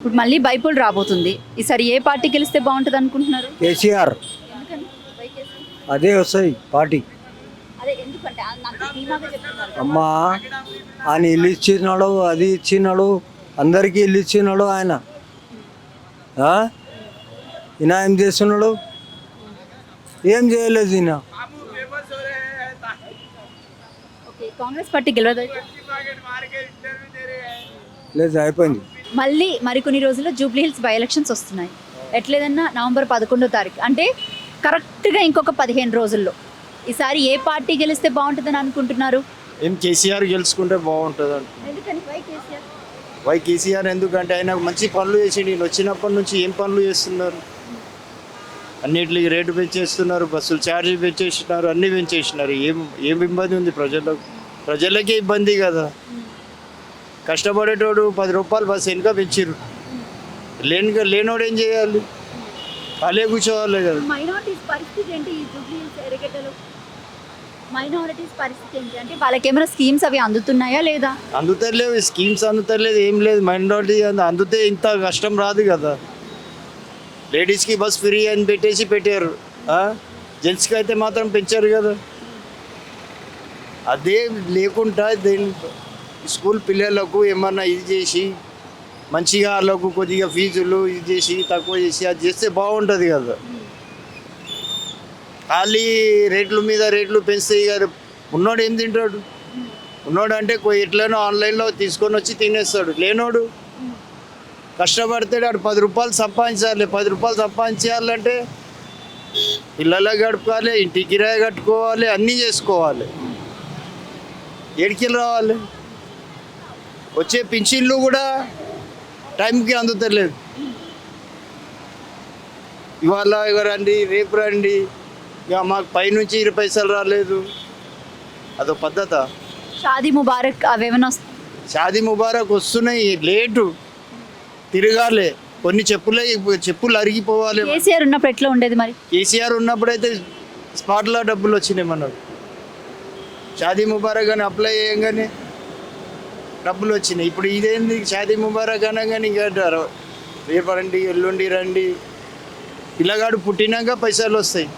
ఇప్పుడు మళ్ళీ బైపోల్ రాబోతుంది. ఈసారి ఏ పార్టీ గెలిస్తే బాగుంటుంది అనుకుంటున్నారు? కేసీఆర్? అదే వస్తాయి పార్టీ. అదే ఎందుకంటే ఆ- అంత ధీమాగా చెప్తున్నారు కదా. అమ్మా ఆయన ఇల్లు ఇచ్చినాడు అది ఇచ్చినాడు అందరికీ ఇల్లు ఇచ్చినాడు ఆయన. ఆ? ఈయన ఏం చేస్తున్నాడు? ఏం చేయలేదు ఈయన. ఓకే కాంగ్రెస్ పార్టీ గెలవదు? లేదు అయిపోయింది. మళ్ళీ మరికొన్ని రోజుల్లో జూబ్లీ హిల్స్ బై ఎలక్షన్స్ వస్తున్నాయి. ఎట్లేదన్నా నవంబర్ పదకొండో తారీఖు. అంటే కరెక్ట్గా ఇంకొక పదిహేను రోజుల్లో. ఈసారి ఏ పార్టీ గెలిస్తే బాగుంటుందని అనుకుంటున్నారు? ఏం కేసీఆర్ గెలుచుకుంటే బాగుంటుంది వై కేసీఆర్? వై కేసీఆర్ ఎందుకంటే ఆయన మంచి పనులు చేసిండు. ఈయన వచ్చినప్పటి నుంచి ఏం పనులు చేస్తున్నారు? అన్నిటికి రేటు పెంచేస్తున్నారు బస్సులు ఛార్జీ పెంచేసినారు అన్నీ పెంచేసినారు ఏం ఏం ఇబ్బంది ఉంది ప్రజలకు? ప్రజలకే ఇబ్బంది కదా. కష్టపడేటోడు పది రూపాయలు బస్సు వెనుక పెంచిర్రు. లేని లేనోడు ఏం చేయాలి? ఖాళీ కూర్చోవాలి కదా. మైనారిటీస్ పరిస్థితి ఏంటి అంటే వాళ్ళకి ఏమైనా స్కీమ్స్ అవి అందుతున్నాయా లేదా? స్కీమ్స్ అందుతలేదు ఏం లేదు. మైనారిటీ అందుతే ఇంత కష్టం రాదు కదా. లేడీస్కి బస్ ఫ్రీ అని పెట్టేసి పెట్టారు. జెంట్స్కి అయితే మాత్రం పెంచారు కదా. అదే లేకుండా దేని స్కూల్ పిల్లలకు ఏమన్నా ఇది చేసి మంచిగా వాళ్ళకు కొద్దిగా ఫీజులు ఇది చేసి తక్కువ చేసి అది చేస్తే బాగుంటుంది కదా. ఖాళీ రేట్ల మీద రేట్లు పెంచితే కదా. ఉన్నోడు ఏం తింటాడు? ఉన్నోడు అంటే ఎట్లనో ఆన్లైన్లో తీసుకొని వచ్చి తినేస్తాడు. లేనోడు కష్టపడితే ఆడు పది రూపాయలు సంపాదించాలి. పది రూపాయలు సంపాదించాలంటే పిల్లల గడపాలి ఇంటి కిరాయి కట్టుకోవాలి అన్నీ చేసుకోవాలి. ఏడికి రావాలి? వచ్చే పింఛన్లు కూడా టైంకి అందుతలేదు. ఇవాళ ఇక రండి రేపు రండి. ఇక మాకు పైనుంచి ఇరవై పైసలు రాలేదు. అదో పద్ధత. షాదీ ముబారక్ అవేమైనా షాదీ ముబారక్ వస్తున్నాయి లేటు. తిరగాలి. కొన్ని చెప్పులే చెప్పులు అరిగిపోవాలి. కేసీఆర్ ఉన్నప్పుడు ఎట్లా ఉండేది మరి? కేసీఆర్ ఉన్నప్పుడైతే స్పాట్లో డబ్బులు వచ్చినాయి మనకు. షాదీ ముబారక్ అని అప్లై చేయగానే డబ్బులు వచ్చినాయి. ఇప్పుడు ఇదేంది? షాదీ ముబారక్ అనగానే ఇంకా అంటారు. రేపు రండి ఎల్లుండి రండి. పిల్లగాడు పుట్టినాక పైసలు వస్తాయి.